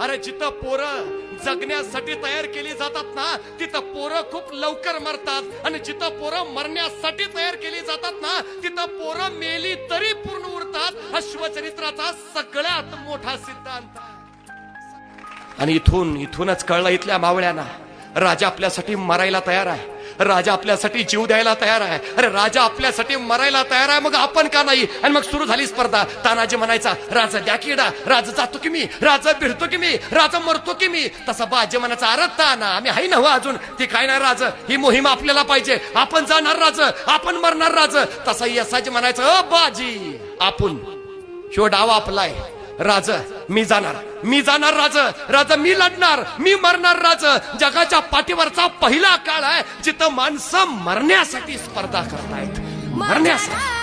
अरे जिथं पोरं जगण्यासाठी तयार केली जातात ना तिथं पोरं खूप लवकर मरतात. आणि जिथं पोरं मरण्यासाठी तयार केली जातात ना तिथं पोरं मेली तरी पूर्ण उरतात. हा सगळ्यात मोठा सिद्धांत. आणि इथून इथूनच कळलं इथल्या मावळ्यांना राजा आपल्यासाठी मरायला तयार आहे. राजा आपल्यासाठी जीव द्यायला तयार आहे. अरे राजा आपल्यासाठी मरायला तयार आहे. मग आपण का नाही? आणि मग सुरू झाली स्पर्धा. तानाजी म्हणायचा राजा द्या किडा. राजा जातो की मी. राजा भिडतो की मी. राजा मरतो की मी. तसा बाजी म्हणायचा अरे ताना आम्ही हाय नव हो अजून. ती काय नाही राज. ही मोहीम आपल्याला पाहिजे. आपण जाणार राज. आपण मरणार राज. तसा यसाजी म्हणायचं अ बाजी आपण. ह्यो डाव आपलाय. राज मी जाणार. मी जाणार राज. राज मी लढणार. मी मरणार राज. जगाच्या पाठीवरचा पहिला काळ आहे जिथं माणसं मरण्यासाठी स्पर्धा करतायत. मरण्यासाठी.